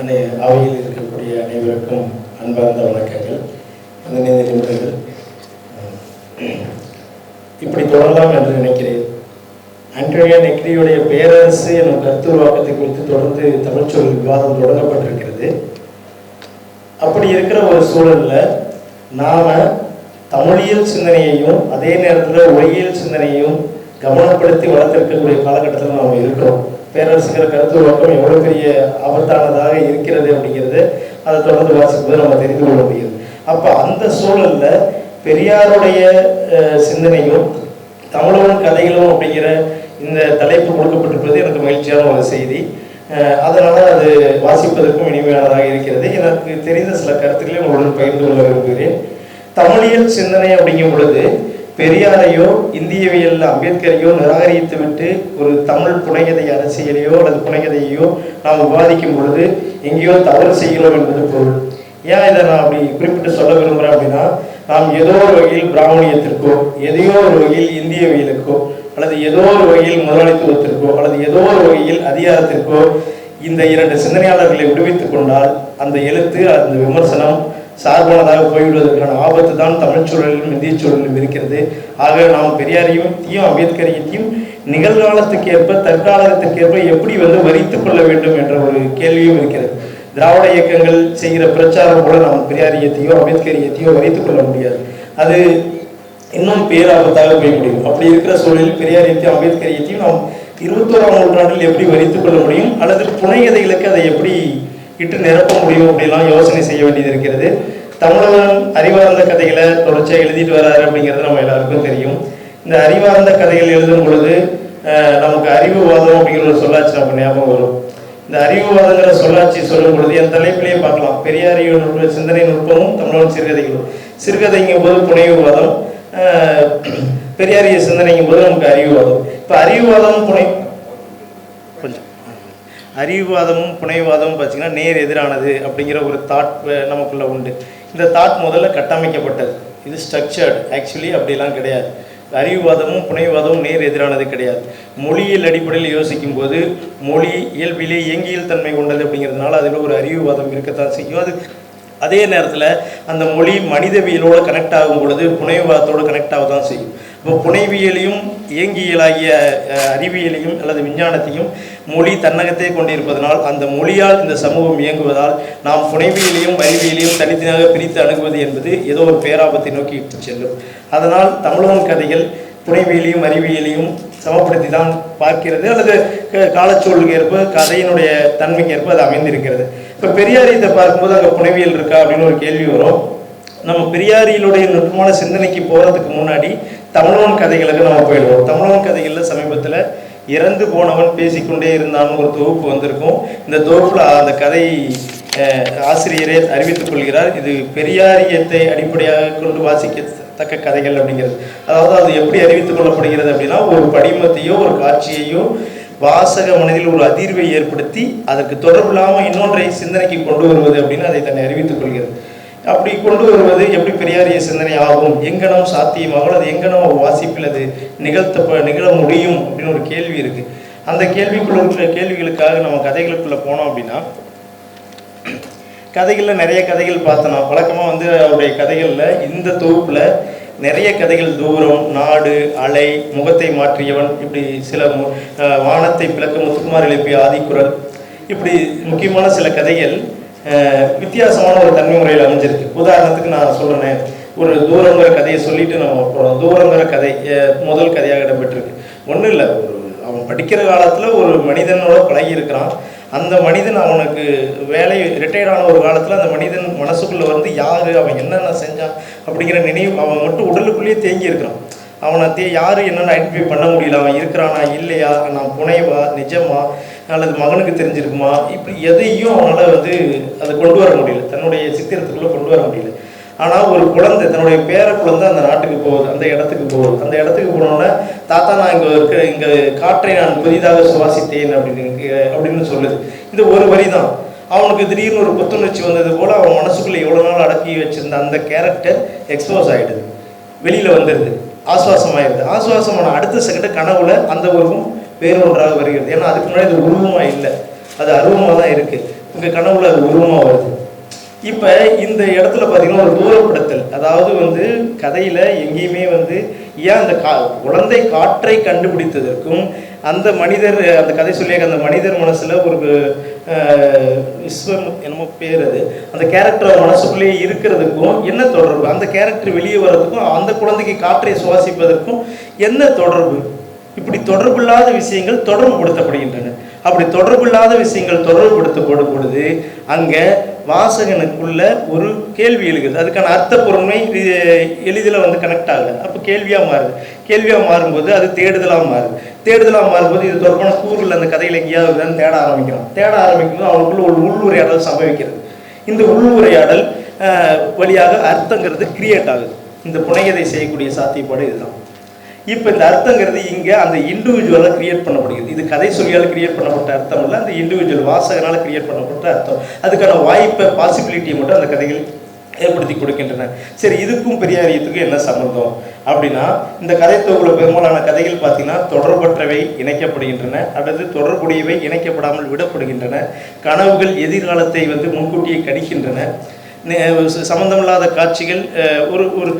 அனை அவையில் இருக்கக்கூடிய அனைவருக்கும் அன்பார்ந்த வணக்கங்கள். பதினைந்து நிமிடங்கள் இப்படி தொடரலாம் என்று நினைக்கிறேன். அன்றைய நெக்ரியுடைய பேரரசு எனும் கருத்துருவாக்கத்தை குறித்து தொடர்ந்து தமிழ்ச்சொல் விவாதம் தொடங்கப்பட்டிருக்கிறது. அப்படி இருக்கிற ஒரு சூழல்ல நாம தமிழியல் சிந்தனையையும் அதே நேரத்தில் ஒளியியல் சிந்தனையையும் கவனப்படுத்தி வளர்த்திருக்கக்கூடிய காலகட்டத்தில் நாம் இருக்கிறோம். பேரரசுங்கிற கருத்துருவாக்கம் எவ்வளவு பெரிய ஆபத்தானதாக இருக்கிறது அப்படிங்கிறது அதை தொடர்ந்து வாசிக்கும்போது நம்ம தெரிந்து கொள்ள முடியுது. அப்ப அந்த சூழல்ல பெரியாருடைய சிந்தனையும் தமிழகம் கதைகளும் அப்படிங்கிற இந்த தலைப்பு கொடுக்கப்பட்டிருப்பது எனக்கு மகிழ்ச்சியான ஒரு செய்தி. அதனால் அதனால அது வாசிப்பதற்கும் இனிமையானதாக இருக்கிறது. எனக்கு தெரிந்த சில கருத்துக்களை உங்களுடன் பகிர்ந்து கொள்ள விரும்புகிறேன். தமிழியல் சிந்தனை அப்படிங்கும் பொழுது பெரியாரையோ இந்தியவியல் அம்பேத்கரையோ நிராகரித்து விட்டு ஒரு தமிழ் புனைகதை அரசியலையோ அல்லது புனைகதையோ நாம் விவாதிக்கும் பொழுது எங்கேயோ தவறு செய்கிறோம் என்பது பொருள். ஏன் இதை நான் அப்படி குறிப்பிட்டு சொல்ல விரும்புகிறேன் அப்படின்னா நாம் ஏதோ ஒரு வகையில் பிராமணியத்திற்கோ எதையோ ஒரு வகையில் இந்தியவியலுக்கோ அல்லது ஏதோ ஒரு வகையில் முதலாளித்துவத்திற்கோ அல்லது ஏதோ ஒரு வகையில் அதிகாரத்திற்கோ இந்த இரண்டு சிந்தனையாளர்களை விடுவித்துக் கொண்டால் அந்த எழுத்து அந்த விமர்சனம் சார்பானதாக போய்விடுவதற்கான ஆபத்து தான் தமிழ் சூழலிலும் இந்திய சூழலிலும் இருக்கிறது. ஆக நாம் பெரியாரையும் தீயும் அம்பேத்கரையத்தையும் நிகழ்காலத்துக்கு ஏற்ப தற்காலத்துக்கு ஏற்ப எப்படி வந்து வரித்து கொள்ள வேண்டும் என்ற ஒரு கேள்வியும் இருக்கிறது. திராவிட இயக்கங்கள் செய்கிற பிரச்சாரம் கூட நாம் பெரியாரியத்தையோ அம்பேத்கரியத்தையோ வரித்துக் கொள்ள முடியாது. அது இன்னும் பேராபத்தாக போய் முடியும். அப்படி இருக்கிற சூழலில் பெரியாரியத்தையும் அம்பேத்கரியத்தையும் நாம் இருபத்தோராம் நூற்றாண்டில் எப்படி வரித்துக் கொள்ள முடியும்? அல்லது புனைகதைகளுக்கு அதை எப்படி இட்டு நிரப்ப முடியும் அப்படிலாம் யோசனை செய்ய வேண்டியது இருக்கிறது. தமிழகம் அறிவார்ந்த கதைகளை தொடர்ச்சியாக எழுதிட்டு வராரு அப்படிங்கிறது நம்ம எல்லாருக்கும் தெரியும். இந்த அறிவார்ந்த கதைகள் எழுதும் பொழுது நமக்கு அறிவுவாதம் அப்படிங்கிற ஒரு சொல்லாட்சி நமக்கு ஞாபகம் வரும். இந்த அறிவுவாதங்கிற சொல்லாட்சி சொல்லும் பொழுது என் தலைப்பிலேயே பார்க்கலாம். பெரியாரியோட சிந்தனை நுட்பமும் தமிழன் சிறுகதைகளும். சிறுகதைங்கும் போது புனைவுவாதம் பெரியாரிய சிந்தனைங்கும் போது நமக்கு அறிவுவாதம். இப்போ அறிவுவாதம் புனை அறிவுவாதமும் புனைவாதமும் பார்த்தீங்கன்னா நேர் எதிரானது அப்படிங்கிற ஒரு தாட் நமக்குள்ள உண்டு. இந்த தாட் முதல்ல கட்டமைக்கப்பட்டது. இது ஸ்ட்ரக்சர்டு ஆக்சுவலி அப்படிலாம் கிடையாது. அறிவுவாதமும் புனைவாதமும் நேர் எதிரானது கிடையாது. மொழியியல் அடிப்படையில் யோசிக்கும் போது மொழி இயல்பிலே இயங்கியல் தன்மை கொண்டது அப்படிங்கிறதுனால அதில் ஒரு அறிவுவாதம் இருக்கத்தான் செய்யும். அது அதே நேரத்தில் அந்த மொழி மனிதவியலோடு கனெக்ட் ஆகும் பொழுது புனைவாதத்தோடு கனெக்ட் ஆக தான் செய்யும். இப்போ புனைவியலையும் இயங்கியலாகிய அறிவியலையும் அல்லது விஞ்ஞானத்தையும் மொழி தன்னகத்தே கொண்டிருப்பதனால் அந்த மொழியால் இந்த சமூகம் இயங்குவதால் நாம் புனைவியலையும் அறிவியலையும் தனித்தனியாக பிரித்து அணுகுவது என்பது ஏதோ ஒரு பேராபத்தை நோக்கி இட்டுச் செல்லும். அதனால் தமிழகம் கதைகள் புனைவியலையும் அறிவியலையும் சமப்படுத்தி தான் பார்க்கிறது அல்லது க- காலச்சூழலுக்கு ஏற்ப கதையினுடைய தன்மைக்கு ஏற்ப அது அமைந்திருக்கிறது. இப்போ பெரியாரியத்தை பார்க்கும்போது அங்கே புனைவியல் இருக்கா அப்படின்னு ஒரு கேள்வி வரும். நம்ம பெரியாரியிலுடைய நுட்பமான சிந்தனைக்கு போகிறதுக்கு முன்னாடி தமிழன் கதைகளுக்கு நம்ம போயிடுவோம். தமிழன் கதைகளில் சமீபத்தில் இறந்து போனவன் பேசிக்கொண்டே இருந்தான்னு ஒரு தொகுப்பு வந்திருக்கும். இந்த தொகுப்பில் அந்த கதை ஆசிரியரே அறிவித்துக் கொள்கிறார். இது பெரியாரியத்தை அடிப்படையாக கொண்டு வாசிக்கத்தக்க கதைகள் அப்படிங்கிறது. அதாவது அது எப்படி அறிவித்துக் கொள்ளப்படுகிறது அப்படின்னா ஒரு படிமத்தையோ ஒரு காட்சியையோ வாசக மனதில் ஒரு அதிர்வை ஏற்படுத்தி அதற்கு தொடர்பில்லாமல் இன்னொன்றை சிந்தனைக்கு கொண்டு வருவது அப்படின்னு அதை தன்னை அறிவித்துக் கொள்கிறது. அப்படி கொண்டு வருவது எப்படி பெரியாரிய சிந்தனை ஆகும்? எங்கனம் சாத்தியமாகும் அது எங்கனம் வாசிப்பில் அது நிகழ்த்த நிகழ முடியும் அப்படின்னு ஒரு கேள்வி இருக்கு. அந்த கேள்விக்குள்ள இருக்கிற கேள்விகளுக்காக நம்ம கதைகளுக்குள்ள போனோம் அப்படின்னா கதைகளில் நிறைய கதைகள் பார்த்தோம் நான் வழக்கமாக வந்து அவருடைய கதைகளில் இந்த தொகுப்பில் நிறைய கதைகள் தூரம் நாடு அலை முகத்தை மாற்றியவன் இப்படி சில வானத்தை பிளக்க முத்துக்குமார் எழுப்பிய ஆதிக்குரல் இப்படி முக்கியமான சில கதைகள் வித்தியாசமான ஒரு தன்மை முறையில் அமைஞ்சிருக்கு. உதாரணத்துக்கு நான் சொல்கிறேன் ஒரு தூரங்கிற கதையை சொல்லிட்டு நம்ம போகிறோம் தூரங்கிற கதை முதல் கதையாக இடம்பெற்றிருக்கு. ஒன்றும் இல்லை. ஒரு அவன் படிக்கிற காலத்தில் ஒரு மனிதனோட பழகி இருக்கிறான் அந்த மனிதன் அவனுக்கு வேலை ரிட்டையர்ட் ஆன ஒரு காலத்தில் அந்த மனிதன் மனசுக்குள்ளே வந்து யார்? அவன் என்னென்ன செஞ்சான்? அப்படிங்கிற நினைவு அவன் மட்டும் உடலுக்குள்ளேயே தேங்கி இருக்கிறான். அவனை தே யார் என்னென்னு ஐடென்டிஃபை பண்ண முடியல? அவன் இருக்கிறானா? இல்லையா? நான் புனைவா? நிஜமா? அல்லது மகனுக்கு தெரிஞ்சிருக்குமா? இப்படி எதையும் அவனால் வந்து அதை கொண்டு வர முடியல. தன்னுடைய சித்திரத்துக்குள்ளே கொண்டு வர முடியல. ஆனால் ஒரு குழந்தை தன்னுடைய பேர குழந்தை அந்த நாட்டுக்கு போகுது அந்த இடத்துக்கு போகுது. அந்த இடத்துக்கு போனோன்னா தாத்தா நான் இங்கே இருக்க இங்கே காற்றை நான் புதிதாக சுவாசித்தேன் அப்படின்னு அப்படின்னு சொல்லுது. இந்த ஒரு வரி தான் அவனுக்கு திடீர்னு ஒரு புத்துணர்ச்சி வந்தது போல் அவன் மனசுக்குள்ளே எவ்வளோ நாள் அடக்கி வச்சிருந்த அந்த கேரக்டர் எக்ஸ்போஸ் ஆகிடுது வெளியில் வந்துடுது ஆசுவாசமாயிருது. ஆசுவாசமான அடுத்த செகண்ட் கனவுல அந்த உருவம் வேறு ஒன்றாக வருகிறது. ஏன்னா அதுக்கு முன்னாடி அது உருவமாக இல்லை. அது அருவமாக தான் இருக்குது உங்கள் கனவுல அது உருவமாக வருது. இப்போ இந்த இடத்துல பார்த்தீங்கன்னா ஒரு தூரப்படுத்தல். அதாவது வந்து கதையில் எங்கேயுமே வந்து ஏன் அந்த கா குழந்தை காற்றை கண்டுபிடித்ததற்கும் அந்த மனிதர் அந்த கதை சொல்லிய அந்த மனிதர் மனசில் ஒரு விஸ்வம் என்னமோ பேர் அது. அந்த கேரக்டர் மனசுக்குள்ளேயே இருக்கிறதுக்கும் என்ன தொடர்பு? அந்த கேரக்டர் வெளியே வர்றதுக்கும் அந்த குழந்தைக்கு காற்றை சுவாசிப்பதற்கும் என்ன தொடர்பு? இப்படி தொடர்பில்லாத விஷயங்கள் தொடர்புபடுத்தப்படுகின்றன. அப்படி தொடர்பில்லாத விஷயங்கள் தொடர்புபடுத்தப்படும் பொழுது அங்கே வாசகனுக்குள்ள ஒரு கேள்வி எழுகுது அதுக்கான அர்த்த பொருண்மை எளிதில் வந்து கனெக்ட் ஆகுது அப்போ கேள்வியாக மாறுது. கேள்வியாக மாறும்போது அது தேடுதலாக மாறுது. தேடுதலாக மாறும்போது இது தொடர்பான கூறுகள் அந்த கதையில் எங்கேயாவது தேட ஆரம்பிக்கிறான் தேட ஆரம்பிக்கும்போது அவனுக்குள்ள ஒரு உள்ளுரையாடல் சம்பவிக்கிறது. இந்த உள்ளுரையாடல் வழியாக அர்த்தங்கிறது கிரியேட் ஆகுது. இந்த புனையதை செய்யக்கூடிய சாத்தியப்பாடு இதுதான். இப்போ இந்த அர்த்தங்கிறது இங்கே அந்த இண்டிவிஜுவலாக கிரியேட் பண்ணப்படுகிறது. இது கதை சொல்லியால் கிரியேட் பண்ணப்பட்ட அர்த்தம் இல்லை அந்த இண்டிவிஜுவல் வாசகனால் கிரியேட் பண்ணப்பட்ட அர்த்தம். அதுக்கான வாய்ப்பை பாசிபிலிட்டியை மட்டும் அந்த கதைகள் ஏற்படுத்தி கொடுக்கின்றன. சரி இதுக்கும் பெரியாரியத்துக்கும் என்ன சம்பந்தம்? அப்படின்னா இந்த கதை தொகுப்புல பெரும்பாலான கதைகள் பார்த்தீங்கன்னா தொடர்பற்றவை இணைக்கப்படுகின்றன அல்லது தொடர்புடையவை இணைக்கப்படாமல் விடப்படுகின்றன. கனவுகள் எதிர்காலத்தை வந்து முன்கூட்டியே கணிக்கின்றன. நே- இல்லாத காட்சிகள் ஒரு ஒரு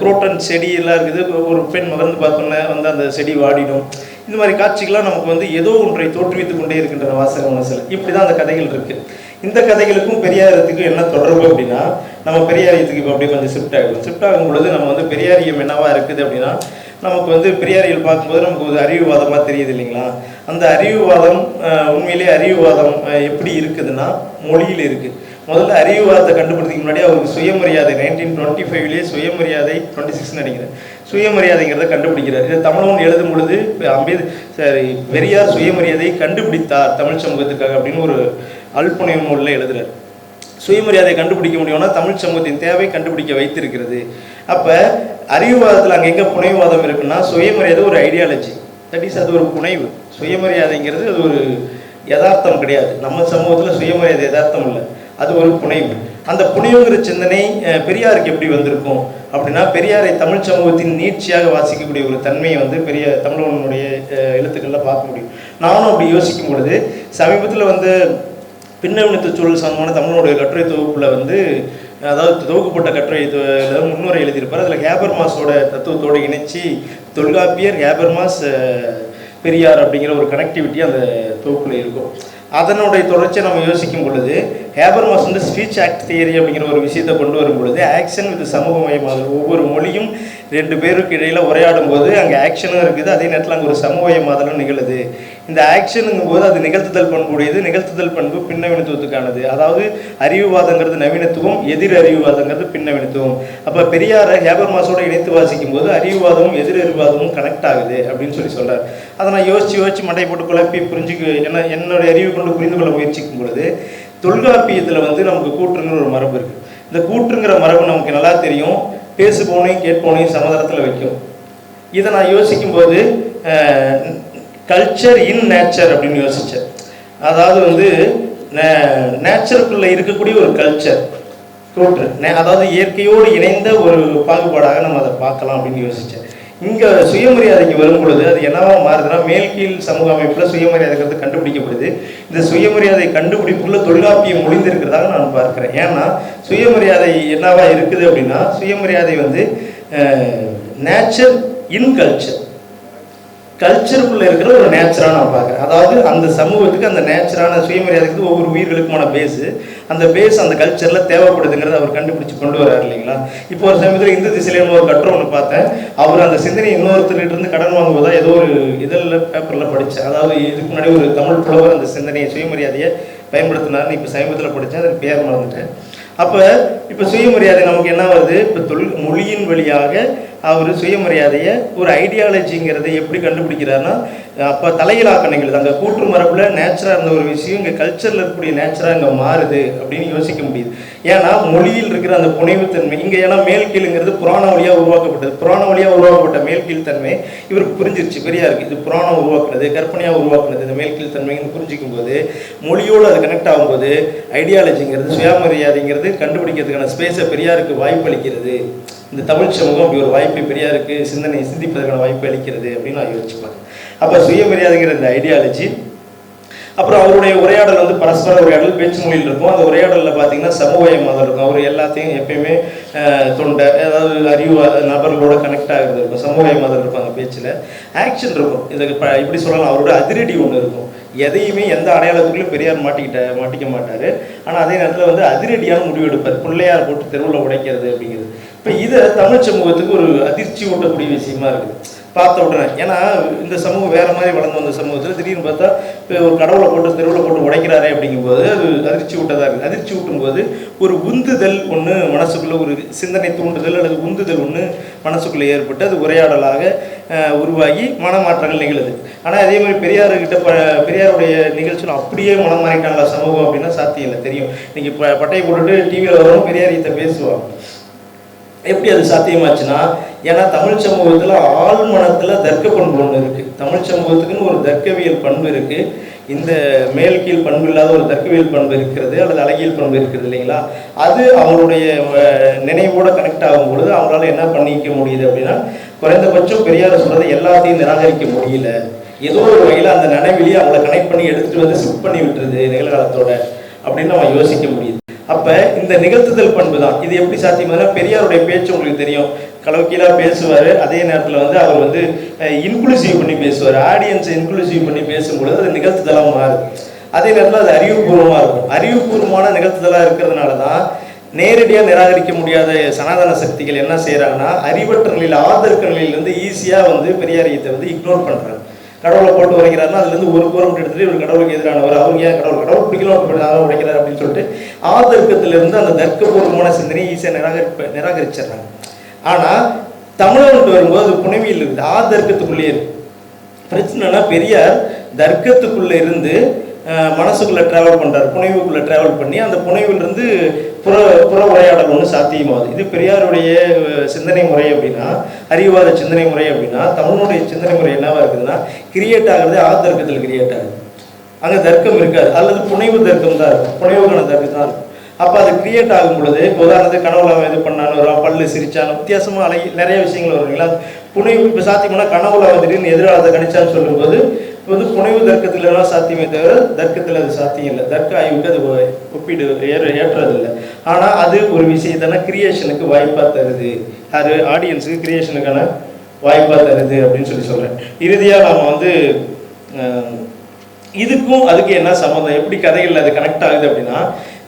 குரோட்டன் செடியெல்லாம் இருக்குது. ஒரு பெண் மகர்ந்து பார்த்தோன்னே வந்து அந்த செடி வாடிடும். இந்த மாதிரி காட்சிகள்லாம் நமக்கு வந்து ஏதோ ஒன்றை தோற்றுவித்து கொண்டே இருக்கின்றன வாசக மனசில். இப்படி தான் அந்த கதைகள் இருக்குது இந்த கதைகளுக்கும் பெரியாரத்துக்கும் என்ன தொடர்பு அப்படின்னா நம்ம பெரியாரியத்துக்கு இப்போ அப்படியே கொஞ்சம் ஷிஃப்ட் ஆகிடும் ஷிஃப்ட் ஆகும் பொழுது நம்ம வந்து பெரியாரியம் என்னவா இருக்குது அப்படின்னா நமக்கு வந்து பெரியாரியல் பார்க்கும்போது நமக்கு ஒரு அறிவுவாதமாக தெரியுது இல்லைங்களா? அந்த அறிவுவாதம் உண்மையிலே உண்மையிலேயே அறிவுவாதம் எப்படி இருக்குதுன்னா மொழியில் இருக்குது முதல்ல அறிவுவாதத்தை கண்டுபிடிக்கிறதுக்கு முன்னாடி அவருக்கு சுயமரியாதை நைன்டீன் டுவெண்ட்டி ஃபைவ்லேயே சுயமரியாதை டுவெண்ட்டி சிக்ஸ் நினைக்கிறேன். சுயமரியாதைங்கிறத கண்டுபிடிக்கிறார். இதை தமிழன் எழுதும் பொழுது அம்பேத் சரி பெரியார் சுயமரியாதையை கண்டுபிடித்தார் தமிழ் சமூகத்துக்காக அப்படின்னு ஒரு அல்புணையம் நூலில் எழுதுறார். சுயமரியாதை கண்டுபிடிக்க முடியும்னா தமிழ் சமூகத்தின் தேவை கண்டுபிடிக்க வைத்திருக்கிறது. அப்போ அறிவுவாதத்தில் அங்கே எங்கே புனைவாதம் இருக்குன்னா சுயமரியாதை ஒரு ஐடியாலஜி தட் இஸ் அது ஒரு புனைவு. சுயமரியாதைங்கிறது அது ஒரு யதார்த்தம் கிடையாது. நம்ம சமூகத்தில் சுயமரியாதை யதார்த்தம் இல்லை. அது ஒரு புனைவு. அந்த புனைவுங்கிற சிந்தனை பெரியாருக்கு எப்படி வந்திருக்கும் அப்படின்னா பெரியாரை தமிழ் சமூகத்தின் நீட்சியாக வாசிக்கக்கூடிய ஒரு தன்மையை வந்து பெரிய தமிழனுடைய எழுத்துக்களில் பார்க்க முடியும். நானும் அப்படி யோசிக்கும் பொழுது சமீபத்தில் வந்து பின்னவனத்து சூழல் சம்பந்தமான தமிழனுடைய கட்டுரை தொகுப்பில் வந்து அதாவது தொகுக்கப்பட்ட கட்டுரை முன்னுரை எழுதியிருப்பார். அதில் ஹேபர்மாஸோட தத்துவத்தோடு இணைச்சி தொல்காப்பியர் ஹேபர்மாஸ் பெரியார் அப்படிங்கிற ஒரு கனெக்டிவிட்டி அந்த தொகுப்பில் இருக்கும். அதனுடைய தொடர்ச்சியை நம்ம யோசிக்கும் பொழுது ஹேபர்மாஸ் வந்து ஸ்பீச் ஆக்ட் தியரி அப்படிங்கிற ஒரு விஷயத்தை கொண்டு வரும் பொழுது ஆக்ஷன் வித் சமூகமயமாதல் ஒவ்வொரு மொழியும் ரெண்டு பேருக்கு இடையில உரையாடும் போது அங்கே ஆக்ஷனும் இருக்குது அதே நேரத்தில் அங்கே ஒரு சமூகமயமாதலும் நிகழுது. இந்த ஆக்ஷனுங்கும் போது அது நிகழ்த்துதல் பண்புடையது. நிகழ்த்துதல் பண்பு பின்னவினத்துவத்துக்கானது. அதாவது அறிவுவாதங்கிறது நவீனத்துவம் எதிர் அறிவுவாதங்கிறது பின்னவினத்துவம். அப்போ பெரியாரை ஹேபர்மாஸோட இணைத்து வாசிக்கும் போது அறிவுவாதமும் எதிர் அறிவுவாதமும் கனெக்ட் ஆகுது அப்படின்னு சொல்லி சொல்கிறார் அதை நான் யோசிச்சு யோசிச்சு மண்டை போட்டு குழப்பி புரிஞ்சுக்க என்ன என்னுடைய அறிவு கொண்டு புரிந்து கொள்ள முயற்சிக்கும் பொழுது தொல்காப்பியத்தில் வந்து நமக்கு கூற்றுங்கிற ஒரு மரபு இருக்கு. இந்த கூற்றுங்கிற மரபு நமக்கு நல்லா தெரியும். பேசுபோனையும் கேட்போனையும் சமதளத்தில் வைக்கும். இதை நான் யோசிக்கும் போது கல்ச்சர் இன் நேச்சர் அப்படின்னு யோசித்தேன் அதாவது வந்து நேச்சருக்குள்ளே இருக்கக்கூடிய ஒரு கல்ச்சர் கூற்று நே- அதாவது இயற்கையோடு இணைந்த ஒரு பாகுபாடாக நம்ம அதை பார்க்கலாம் அப்படின்னு யோசித்தேன் இங்கே சுயமரியாதைக்கு வரும் பொழுது அது என்னவா மாறுதுன்னா மேல் கீழ் சமூக அமைப்பில் சுயமரியாதைங்கிறது கண்டுபிடிக்கப்படுது. இந்த சுயமரியாதை கண்டுபிடிப்புள்ள தொல்காப்பியம் முடிந்திருக்கிறதாக நான் பார்க்குறேன். ஏன்னா சுயமரியாதை என்னவா இருக்குது அப்படின்னா சுயமரியாதை வந்து நேச்சர் இன் கல்ச்சர் கல்ச்சருக்குள்ளே இருக்கிற ஒரு நேச்சராக நான் பார்க்குறேன். அதாவது அந்த சமூகத்துக்கு அந்த நேச்சரான சுயமரியாதைக்கு ஒவ்வொரு உயிர்களுக்குமான பேஸு அந்த பேஸ் அந்த கல்ச்சரில் தேவைப்படுதுங்கிறத அவர் கண்டுபிடிச்சு கொண்டு வர்றாரு இல்லைங்களா? இப்போ ஒரு சமயத்தில் இந்து திசையில ஒரு கட்டுரை ஒன்று பார்த்தேன். அவர் அந்த சிந்தனை இன்னொருத்தர்கிட்ட இருந்து கடன் வாங்குவதா ஏதோ ஒரு இதழில் பேப்பரில் படித்தேன் அதாவது இதுக்கு முன்னாடி ஒரு தமிழ் புலவர் அந்த சிந்தனையை சுயமரியாதையை பயன்படுத்தினார்னு இப்போ சமீபத்தில் படித்தேன் அதுக்கு பேர் மறந்துட்டேன். அப்போ இப்போ சுயமரியாதை நமக்கு என்ன வருது? இப்போ தொழில் மொழியின் வழியாக அவர் சுயமரியாதையை ஒரு ஐடியாலஜிங்கிறதை எப்படி கண்டுபிடிக்கிறாருன்னா அப்போ தலையிலாக்க அங்கே கூற்று மரபில் நேச்சராக இருந்த ஒரு விஷயம் இங்கே கல்ச்சரில் இருக்கக்கூடிய நேச்சராக இங்கே மாறுது அப்படின்னு யோசிக்க முடியுது. ஏன்னா மொழியில் இருக்கிற அந்த புனைவுத்தன்மை இங்கே ஏன்னா மேல் கீழுங்கிறது புராண வழியாக உருவாக்கப்பட்டது. புராண வழியாக உருவாக்கப்பட்ட மேல் கீழ்த்தன்மை தன்மை இவருக்கு புரிஞ்சிருச்சு பெரியாருக்கு இது புராணம் உருவாக்குனது கற்பனையாக உருவாக்குனது இந்த மேல் கீழ் தன்மைன்னு புரிஞ்சிக்கும் போது மொழியோடு அது கனெக்ட் ஆகும்போது ஐடியாலஜிங்கிறது சுயமரியாதைங்கிறது கண்டுபிடிக்கிறதுக்கான ஸ்பேஸை பெரியாருக்கு வாய்ப்பு அளிக்கிறது இந்த தமிழ் சமூகம் அப்படி ஒரு வாய்ப்பை பெரியாருக்கு சிந்தனை சிந்திப்பதற்கான வாய்ப்பு அளிக்கிறது அப்படின்னு நான் யோசிச்சுப்பேன் அப்போ சுயமரியாதைங்கிற இந்த ஐடியாலஜி அப்புறம் அவருடைய உரையாடல் வந்து பரஸ்பர உரையாடல் பேச்சு மொழியில் இருக்கும். அந்த உரையாடலில் பார்த்தீங்கன்னா சமூகமாக இருக்கும். அவர் எல்லாத்தையும் எப்பயுமே தொண்டை அதாவது அறிவு நபர்களோட கனெக்ட் ஆகிறது இருக்கும். சமூகமாக இருக்கும் அந்த பேச்சில். ஆக்ஷன் இருக்கும். இதுக்கு இப்படி சொல்லலாம். அவரோட அதிரடி ஒன்று இருக்கும். எதையுமே எந்த அடையாளத்துக்குள்ளும் பெரியார் மாட்டிக்கிட்ட மாட்டிக்க மாட்டார். ஆனால் அதே நேரத்தில் வந்து அதிரடியான முடிவு எடுப்பார் பிள்ளையார் போட்டு தெருவில் உடைக்கிறது அப்படிங்கிறது. இப்போ இதை தமிழ் சமூகத்துக்கு ஒரு அதிர்ச்சி ஊட்டக்கூடிய விஷயமா இருக்குது. பார்த்த உடனே ஏன்னா இந்த சமூகம் வேற மாதிரி வளர்ந்து வந்த சமூகத்தில் திடீர்னு பார்த்தா இப்போ ஒரு கடவுளை போட்டு தெருவில் போட்டு உடைக்கிறாரே அப்படிங்கும்போது அது அதிர்ச்சி விட்டதாக இருக்குது. அதிர்ச்சி ஊட்டும்போது ஒரு உந்துதல் ஒன்று மனசுக்குள்ளே ஒரு சிந்தனை தூண்டுதல் அல்லது உந்துதல் ஒன்று மனசுக்குள்ளே ஏற்பட்டு அது உரையாடலாக உருவாகி மனமாற்றங்கள் நிகழுது. ஆனால் அதே மாதிரி பெரியார்கிட்ட ப பெரியாருடைய நிகழ்ச்சியில் அப்படியே மனம் மாறிட்டாங்களா சமூகம் அப்படின்னா சாத்தியம் இல்லை தெரியும். இன்றைக்கி இப்போ பட்டையை போட்டுட்டு டிவியில் வரும் பெரியார் இதை பேசுவாங்க. எப்படி அது சாத்தியமாச்சுன்னா ஏன்னா தமிழ் சமூகத்தில் ஆழ்மனத்தில் தர்க்க பண்பு ஒன்று இருக்குது தமிழ் சமூகத்துக்குன்னு ஒரு தர்க்கவியல் பண்பு இருக்குது இந்த மேல் கீழ் பண்பு இல்லாத ஒரு தர்க்கவியல் பண்பு இருக்கிறது அல்லது அழகியல் பண்பு இருக்கிறது இல்லைங்களா? அது அவங்களுடைய நினைவோட கனெக்ட் ஆகும் பொழுது அவங்களால என்ன பண்ணிக்க முடியுது அப்படின்னா குறைந்தபட்சம் பெரியார சொல்றதை எல்லாத்தையும் நிராகரிக்க முடியல. ஏதோ ஒரு வகையில் அந்த நினைவிலேயே அவங்கள கனெக்ட் பண்ணி எடுத்துட்டு வந்து ஷிஃப்ட் பண்ணி விட்டுருது நிகழ்காலத்தோட அப்படின்னு நம்ம யோசிக்க முடியுது. அப்ப இந்த நிகழ்த்துதல் பண்பு தான் இது எப்படி சாத்தியமானா பெரியாருடைய பேச்சு உங்களுக்கு தெரியும். கலவக்கீழா பேசுவார். அதே நேரத்தில் வந்து அவர் வந்து இன்க்ளூசிவ் பண்ணி பேசுவார். ஆடியன்ஸை இன்க்ளூசிவ் பண்ணி பேசும்பொழுது அது நிகழ்த்துதலாக மாறுது அதே நேரத்தில் அது அறிவுபூர்வமாக இருக்கும். அறிவுபூர்வமான நிகழ்த்துதலாக இருக்கிறதுனால தான் நேரடியாக நிராகரிக்க முடியாத சனாதன சக்திகள் என்ன செய்கிறாங்கன்னா அறிவற்ற நிலையில் ஆதர்க்க நிலையிலேருந்து ஈஸியாக வந்து பெரியாரியத்தை வந்து இக்னோர் பண்ணுறாங்க கடவுளை போட்டு உரைக்கிறாருன்னா அதுலேருந்து ஒரு கோரம் எடுத்துட்டு இவர் கடவுளுக்கு எதிரானவர். அவங்க ஏன் கடவுள்? கடவுள் பிடிக்கலாம் அதனால உடைக்கிறார் அப்படின்னு சொல்லிட்டு ஆதர்க்கத்திலிருந்து அந்த தர்க்கபூர்வமான சிந்தனையை ஈஸியாக நிராகரிப்ப நிராகரிச்சிடுறாங்க. ஆனால் தமிழன்ட்டு வரும்போது அது புனைவியில் இருக்குது. ஆதர்க்கத்துக்குள்ளேயே இருக்கு. பிரச்சனைனா பெரியார் தர்க்கத்துக்குள்ள இருந்து மனசுக்குள்ளே ட்ராவல் பண்ணுறார் புனைவுக்குள்ளே ட்ராவல் பண்ணி அந்த புனைவிலிருந்து புற புற உரையாடல் ஒன்று சாத்தியமாகுது. இது பெரியாருடைய சிந்தனை முறை அப்படின்னா அறிவாத சிந்தனை முறை அப்படின்னா தமிழனுடைய சிந்தனை முறை என்னவாக இருக்குதுன்னா கிரியேட் ஆகுறது ஆதர்க்கத்தில் கிரியேட் ஆகுது. அங்கே தர்க்கம் இருக்காது. அல்லது புனைவு தர்க்கம் தான் இருக்கும். புனைவுக்கான தர்க்கம் தான் இருக்கும். அப்போ அது கிரியேட் ஆகும் பொழுது இப்போ உதாரணத்துக்கு கனவுல அவன் இது பண்ணான்னு வரும் பல்லு சிரிச்சாலும் வித்தியாசமாக அலை நிறைய விஷயங்கள் வருங்களா புனைவு இப்போ சாத்தியம்னா கனவுல வந்துட்டு எதிராக கணிச்சான்னு சொல்லும்போது இப்போ வந்து புனைவு தர்க்கத்திலலாம் சாத்தியமே தவிர தர்க்கத்தில் அது சாத்தியம் இல்லை. தர்க்க ஆய்வுக்கு அது ஒப்பிடு ஏற ஏற்றது இல்லை ஆனால் அது ஒரு விஷயத்தான கிரியேஷனுக்கு வாய்ப்பாக தருது. அது ஆடியன்ஸுக்கு கிரியேஷனுக்கான வாய்ப்பாக தருது அப்படின்னு சொல்லி சொல்கிறேன் இறுதியாக நாம் வந்து இதுக்கும் அதுக்கு என்ன சம்மந்தம் எப்படி கதைகள் அது கனெக்ட் ஆகுது அப்படின்னா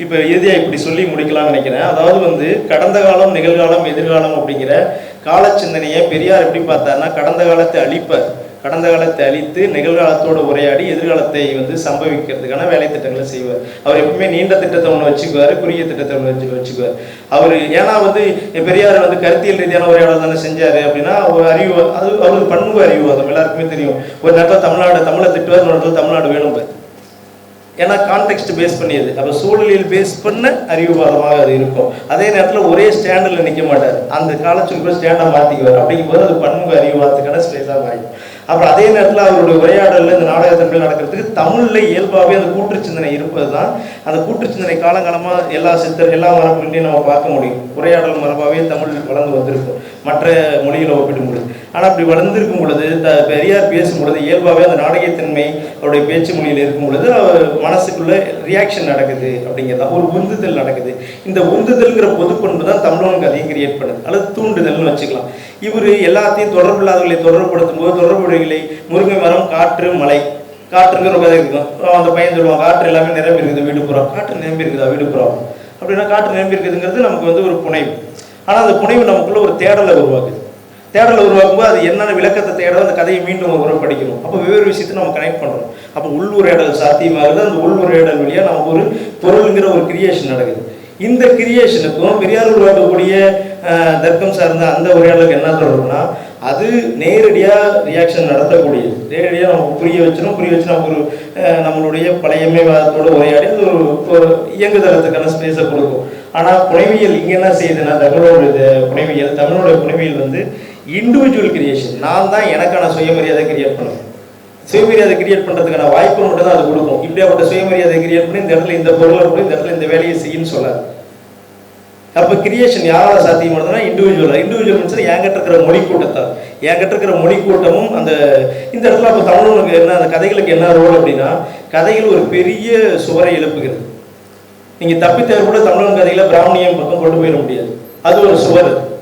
இப்போ இறுதியாக இப்படி சொல்லி முடிக்கலாம்னு நினைக்கிறேன். அதாவது வந்து கடந்த காலம் நிகழ்காலம் எதிர்காலம் அப்படிங்கிற கால சிந்தனையை பெரியார் எப்படி பார்த்தாருன்னா கடந்த காலத்தை அழிப்பை கடந்த காலத்தை அழித்து நிகழ்காலத்தோட உரையாடி எதிர்காலத்தை வந்து சம்பவிக்கிறதுக்கான வேலை திட்டங்களை செய்வார். அவர் எப்பவுமே நீண்ட திட்டத்தை ஒன்று வச்சுக்குவார் குறுகிய திட்டத்தை ஒன்று வச்சு வச்சுக்குவார். அவர் ஏன்னா வந்து பெரியார் வந்து கருத்தியல் ரீதியான உரையாடல் தானே செஞ்சாரு அப்படின்னா ஒரு அறிவு அது அவருக்கு பண்பு அறிவு அது எல்லாருக்குமே தெரியும். ஒரு நேரத்தில் தமிழ்நாடு தமிழை திட்டுவார் ஒரு நேரத்தில் தமிழ்நாடு வேணும் ஏன்னா கான்டெக்ட் பேஸ் பண்ணியது அப்போ சூழலில் பேஸ் பண்ண அறிவுவாதமாக அது இருக்கும். அதே நேரத்தில் ஒரே ஸ்டாண்டில் நிற்க மாட்டார். அந்த காலச்சுக்கு ஸ்டாண்டை மாற்றிக்குவார் அப்படிங்கும்போது அது பண்பு அறிவுவாதத்துக்கான ஸ்பேஸாக மாறிடும். அப்புறம் அதே நேரத்தில் அவருடைய உரையாடலில் இந்த நாடகத்தன்மையில் நடக்கிறதுக்கு தமிழில் இயல்பாகவே அந்த கூற்று சிந்தனை இருப்பது தான் அந்த கூற்று சிந்தனை காலங்காலமாக எல்லா சித்தர் எல்லா மரபுகளையும் நம்ம பார்க்க முடியும். உரையாடல் மரபாகவே தமிழ் வளர்ந்து வந்திருக்கும். மற்ற மொழிகளை ஒப்பிடும் பொழுது. ஆனால் அப்படி வளர்ந்திருக்கும் பொழுது த பெரியார் பேசும் பொழுது இயல்பாகவே அந்த நாடகத்தன்மை அவருடைய பேச்சு மொழியில் இருக்கும் பொழுது அவர் மனசுக்குள்ள ரியாக்ஷன் நடக்குது அப்படிங்கிறதா ஒரு உந்துதல் நடக்குது. இந்த உந்துதல்ங்கிற பண்பு தான் தமிழனுக்கு அதிகம் கிரியேட் பண்ணுது. அல்லது தூண்டுதல்னு வச்சுக்கலாம். இவர் எல்லாத்தையும் தொடர்பில்லாதவர்களை தொடர்புபடுத்தும் போது தொடர்புடைகளை முருங்கை மரம் காற்று மலை. காற்றுங்கிற ஒரு கதை இருக்கும். அந்த பையன் சொல்லுவான் காற்று எல்லாமே நிரம்பி இருக்குது வீடு புறம் காற்று நிரம்பி இருக்குதா வீடு புறம் அப்படின்னா காற்று நிரம்பி இருக்குதுங்கிறது நமக்கு வந்து ஒரு புனைவு. ஆனால் அந்த புனைவு நமக்குள்ள ஒரு தேடலை உருவாக்குது. தேடலை உருவாக்கும்போது அது என்னென்ன விளக்கத்தை தேட அந்த கதையை மீண்டும் ஒரு முறை படிக்கணும் அப்போ வெவ்வேறு விஷயத்தை நம்ம கனெக்ட் பண்ணுறோம் அப்போ உள்ளுரையாடல் சாத்தியமாகுது அந்த உள்ளுரையாடல் வழியாக நமக்கு ஒரு பொருளுங்கிற ஒரு கிரியேஷன் நடக்குது. இந்த கிரியேஷனுக்கும் பெரியார் உருவாக்கக்கூடிய தர்க்கம் சார்ந்த அந்த உரையாடலுக்கு என்ன தொடர்புனா அது நேரடியாக ரியாக்ஷன் நடத்தக்கூடியது. நேரடியாக நமக்கு புரிய வச்சிடும் புரிய வச்சு நமக்கு ஒரு நம்மளுடைய நம்மளுடைய பழையமைவாதத்தோட உரையாடி அது ஒரு இயங்குதளத்துக்கான ஸ்பேஸை கொடுக்கும். ஆனால் புனைவியல் இங்கே என்ன செய்யுதுன்னா தமிழோட இது புனைவியல் தமிழோட புனைவியல் வந்து இண்டிவிஜுவல் கிரியேஷன் நான் தான் எனக்கான சுயமரியாதை கிரியேட் பண்ணுவேன் சுயமரியாதை கிரியேட் பண்ணுறதுக்கான வாய்ப்பு மட்டும் தான் அது கொடுக்கும். இப்படியாப்பட்ட சுயமரியாதை கிரியேட் பண்ணி இந்த இடத்துல இந்த பொருளை கொடு இந்த இடத்துல இந்த வேலையை செய்யுன்னு சொல்லாது. அப்போ கிரியேஷன் யாரால் சாத்தியமானதுன்னா இண்டிவிஜுவல் இண்டிவிஜுவல் மீன்ஸ் என்கிட்ட இருக்கிற மொழி கூட்டத்தால் என்கிட்ட இருக்கிற மொழி கூட்டமும் அந்த இந்த இடத்துல அப்போ தமிழனுக்கு என்ன அந்த கதைகளுக்கு என்ன ரோல் அப்படின்னா கதைகள் ஒரு பெரிய சுவரை எழுப்புகிறது. நீங்கள் தப்பித்தேர் கூட தமிழன் கதையில பிராமணியம் பக்கம் கொண்டு போயிட முடியாது. அது ஒரு சுவர். அது.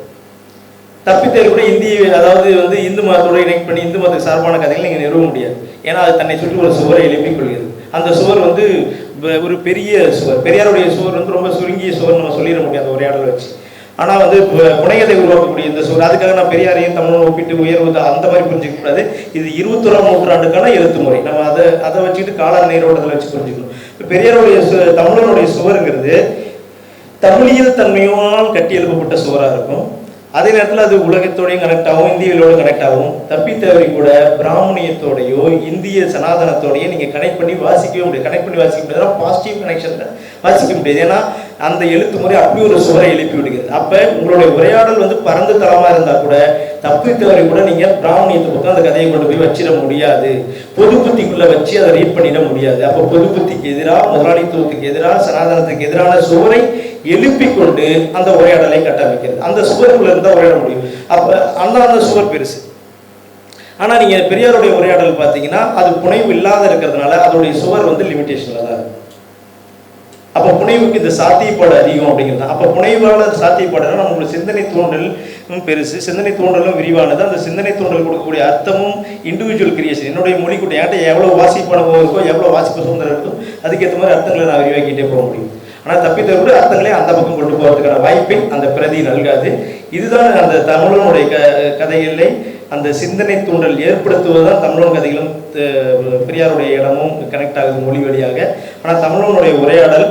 தப்பித்தேர் கூட இந்தி அதாவது வந்து இந்து மதத்தோட இணைக் பண்ணி இந்து மதத்துக்கு சார்பான கதைகளை நீங்கள் நிறுவ முடியாது. ஏன்னா அது தன்னை சுற்றி ஒரு சுவரை எழுப்பிக் கொள்கிறது. அந்த சுவர் வந்து ஒரு பெரிய சுவர். பெரியாருடைய சுவர் வந்து ரொம்ப சுருங்கிய சுவர் நம்ம சொல்லிட முடியாது அந்த உரையாடல் வச்சு. ஆனால் வந்து பு- புனையதை உருவாக்கக்கூடிய இந்த சுவர். அதுக்காக நான் பெரியாரையும் தமிழ் ஒப்பிட்டு உயர்வு அந்த மாதிரி புரிஞ்சுக்க கூடாது. இது இருபத்தொராம் நூற்றாண்டுக்கான எழுத்து முறை நம்ம அதை அதை வச்சுக்கிட்டு காலார் நீரோட்டத்தில் வச்சு புரிஞ்சுக்கணும். பெரியாருடைய தமிழனுடைய சுவருங்கிறது தமிழியல் தன்மையால் கட்டி எழுப்பப்பட்ட சுவராக இருக்கும். அதே நேரத்தில் அது உலகத்தோடையும் கனெக்ட் ஆகும் இந்தியர்களோட கனெக்ட் ஆகும். தப்பித்தவரை கூட பிராமணியத்தோடையோ இந்திய சனாதனத்தோடையோ நீங்கள் கனெக்ட் பண்ணி வாசிக்கவே முடியாது. கனெக்ட் பண்ணி வாசிக்க முடியாது பாசிட்டிவ் கனெக்ஷன் வாசிக்க முடியாது. ஏன்னா அந்த எழுத்து முறை அப்படி ஒரு சுவரை எழுப்பி விடுகிறது. அப்போ உங்களுடைய உரையாடல் வந்து பரந்த தளமாக இருந்தால் கூட தப்பித்தவரை கூட நீங்கள் பிராமணியத்தை பக்கம் அந்த கதையை கொண்டு போய் வச்சிட முடியாது. பொது புத்திக்குள்ளே வச்சு அதை ரீட் பண்ணிட முடியாது. அப்போ பொது புத்திக்கு எதிராக முதலாளித்துவத்துக்கு எதிராக சனாதனத்துக்கு எதிரான சுவரை எழுப்பி கொண்டு அந்த உரையாடலை கட்டமைக்கிறது. அந்த சுவருக்குள்ள இருந்தால் உரையாட முடியும். அப்போ அந்த அந்த சுவர் பெருசு. ஆனால் நீங்கள் பெரியாருடைய உரையாடல் பார்த்தீங்கன்னா அது புனைவு இல்லாத இருக்கிறதுனால அதோடைய சுவர் வந்து லிமிட்டேஷனில் தான் இருக்கும் அப்போ புனைவுக்கு இந்த சாத்தியப்பாடு அதிகம் அப்படிங்கிறது. தான். அப்போ புனைவால சாத்தியப்பாடுனா நம்மளுடைய சிந்தனை தூண்டல் பெருசு. சிந்தனை தூண்டலும் விரிவானது. அந்த சிந்தனை தூண்டல் கொடுக்கக்கூடிய அர்த்தமும் இண்டிவிஜுவல் கிரியேஷன் என்னுடைய மொழி கூட என்கிட்ட எவ்வளோ வாசிப்பு அனுபவம் இருக்கோ எவ்வளோ வாசிப்பு சுதந்திரம் இருக்கோ அதுக்கேற்ற மாதிரி அர்த்தங்களை நான் விரிவாக்கிட்டே போக முடியும். ஆனால் தப்பித்தவரை கூட அர்த்தங்களே அந்த பக்கம் கொண்டு போகிறதுக்கான வாய்ப்பை அந்த பிரதி நல்காது. இதுதான் அந்த தமிழனுடைய க கதைகளை அந்த சிந்தனை தூண்டல் ஏற்படுத்துவதுதான் தமிழன் கதைகளும் பெரியாருடைய இடமும் கனெக்ட் ஆகுது மொழி வழியாக. ஆனால் தமிழனுடைய உரையாடல்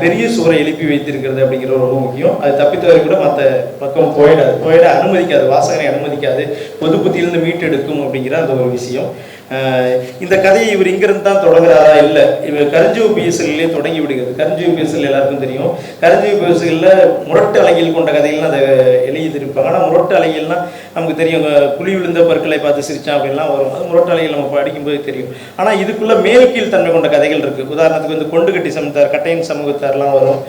பெரிய சுவரை எழுப்பி வைத்திருக்கிறது அப்படிங்கிறது ரொம்ப முக்கியம். அது தப்பித்தவரை கூட மற்ற பக்கம் போயிடாது. போயிட அனுமதிக்காது. வாசகனை அனுமதிக்காது. பொது புத்தியிலிருந்து மீட்டெடுக்கும் அப்படிங்கிற அந்த ஒரு விஷயம். இந்த கதையை இவர் இங்கிருந்து தான் தொடங்குறாரா? இல்லை. இவர் கருஞ்சீவு பிஎஸ்எல்லே தொடங்கி விடுகிறது கருஞ்சீவு பிஎஸ்எல் எல்லாருக்கும் தெரியும். கருஞ்சீவு பிஎஸ்எல்ல முரட்டு அலைகள் கொண்ட கதைகள்லாம் அதை எழுதியிருப்பாங்க. ஆனால் முரட்டு அலைகள்னா நமக்கு தெரியும். குழி புலி விழுந்த பற்களை பார்த்து சிரிச்சான் அப்படின்லாம் வரும். அது முரட்டு அலைகள் நம்ம படிக்கும்போது தெரியும். ஆனால் இதுக்குள்ள மேல் கீழ் தன்மை கொண்ட கதைகள் இருக்கு. உதாரணத்துக்கு வந்து கொண்டு கட்டி சமத்தார் கட்டையன் சமூகத்தார்லாம் வரும்.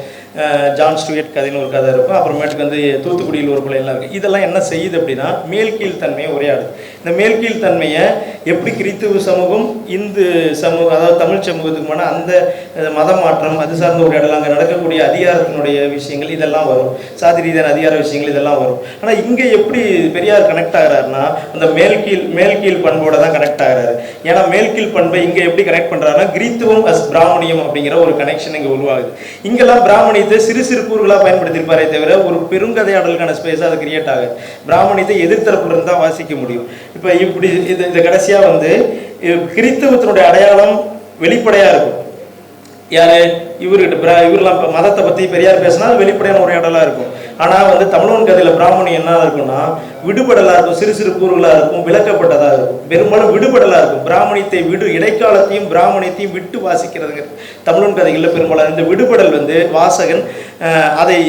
ஜான் ஸ்டூயட் கதைன்னு ஒரு கதை இருக்கும். அப்புறமேட்டுக்கு வந்து தூத்துக்குடியில் ஒரு பிள்ளை எல்லாம் இதெல்லாம் என்ன செய்யுது அப்படின்னா மேல் கீழ் தன்மையை உரையாடுது. இந்த மேல் கீழ் தன்மையை எப்படி கிறித்துவ சமூகம் இந்து சமூகம் அதாவது தமிழ் சமூகத்துக்குமான அந்த மத மாற்றம் அது சார்ந்த ஒரு இடம் அங்கே நடக்கக்கூடிய அதிகாரத்தினுடைய விஷயங்கள் இதெல்லாம் வரும். சாதி ரீதியான அதிகார விஷயங்கள் இதெல்லாம் வரும். ஆனால் இங்கே எப்படி பெரியார் கனெக்ட் ஆகிறாருன்னா அந்த மேல் கீழ் மேல் கீழ் பண்போட தான் கனெக்ட் ஆகிறாரு. ஏன்னா மேல் கீழ் பண்பை இங்கே எப்படி கனெக்ட் பண்ணுறாருன்னா கிறித்துவம் அஸ் பிராமணியம் அப்படிங்கிற ஒரு கனெக்ஷன் இங்கே உருவாகுது. இங்கெல்லாம் பிராமணியத்தை சிறு சிறு கூறுகளாக பயன்படுத்தியிருப்பாரே தவிர ஒரு பெருங்கதையாடலுக்கான ஸ்பேஸாக அது கிரியேட் ஆகுது. பிராமணியத்தை எதிர்த்தரப்புடன் தான் வாசிக்க முடியும். இப்போ இப்படி இது இந்த கடைசியாக வந்து கிறிஸ்தவத்தினுடைய அடையாளம் வெளிப்படையாக இருக்கும். யார்? இவர்கிட்ட பிரா இவரெல்லாம் இப்போ மதத்தை பற்றி பெரியார் பேசினா வெளிப்படையான வெளிப்படையான உரையாடலாக இருக்கும். ஆனால் வந்து தமிழன் கதையில் பிராமணி என்ன இருக்கும்னா விடுபடலாக இருக்கும் சிறு சிறு கூறுகளாக இருக்கும் விளக்கப்பட்டதாக இருக்கும். பெரும்பாலும் விடுபடலாக இருக்கும். பிராமணியத்தை விடு இடைக்காலத்தையும் பிராமணியத்தையும் விட்டு வாசிக்கிறதுங்க தமிழன் கதைகளில் பெரும்பாலும். இந்த விடுபடல் வந்து வாசகன் அதை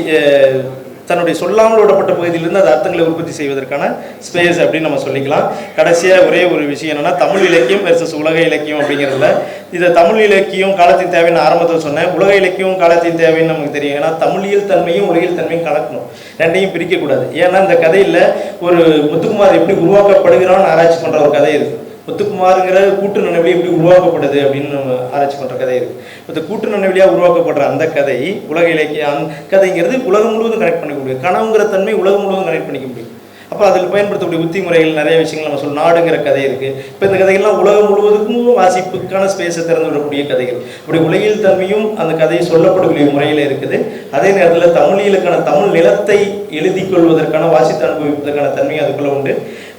தன்னுடைய சொல்லாமல் விடப்பட்ட பகுதியிலிருந்து அந்த அர்த்தங்களை உற்பத்தி செய்வதற்கான ஸ்பேஸ் அப்படின்னு நம்ம சொல்லிக்கலாம். கடைசியாக ஒரே ஒரு விஷயம் என்னென்னா தமிழ் இலக்கியம் வெர்சஸ் உலக இலக்கியம் அப்படிங்கிறதுல. இதை தமிழ் இலக்கியம் காலத்தின் தேவைன்னு ஆரம்பத்தில் சொன்னேன். உலக இலக்கியம் காலத்தின் தேவைன்னு நமக்கு தெரியும். ஏன்னா தமிழியல் தன்மையும் உலகியல் தன்மையும் கலக்கணும். ரெண்டையும் பிரிக்கக்கூடாது. ஏன்னா இந்த கதையில் ஒரு முத்துக்குமார் எப்படி உருவாக்கப்படுகிறான்னு ஆராய்ச்சி பண்ணுற ஒரு கதை இருக்குது முத்துக்குமாருங்கிற கூட்டு நினைவு எப்படி உருவாக்கப்படுது அப்படின்னு நம்ம ஆராய்ச்சி பண்ணுற கதை இருக்குது இந்த கூட்டு நினைவிலியாக உருவாக்கப்படுற அந்த கதை உலக இலக்கிய அந்த கதைங்கிறது உலகம் முழுவதும் கனெக்ட் பண்ணிக்க முடியும் கனவுங்கிற தன்மை உலகம் முழுவதும் கனெக்ட் பண்ணிக்க முடியும். அப்போ அதில் பயன்படுத்தக்கூடிய உத்தி முறைகள் நிறைய விஷயங்கள் நம்ம சொல்லணும் நாடுங்கிற கதை இருக்குது இப்போ இந்த கதைகள்லாம் உலகம் முழுவதுக்கும் வாசிப்புக்கான ஸ்பேஸை திறந்து விடக்கூடிய கதைகள். அப்படி உலகில் தன்மையும் அந்த கதையை சொல்லப்படக்கூடிய முறையில் இருக்குது. அதே நேரத்தில் தமிழியலுக்கான தமிழ் நிலத்தை எழுதி கொள்வதற்கான வாசித்து அனுபவிப்பதற்கான தன்மையும் அதுக்குள்ளே உண்டு.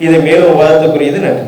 இதை மேலும் விவாதத்துக்குரியது நன்றி.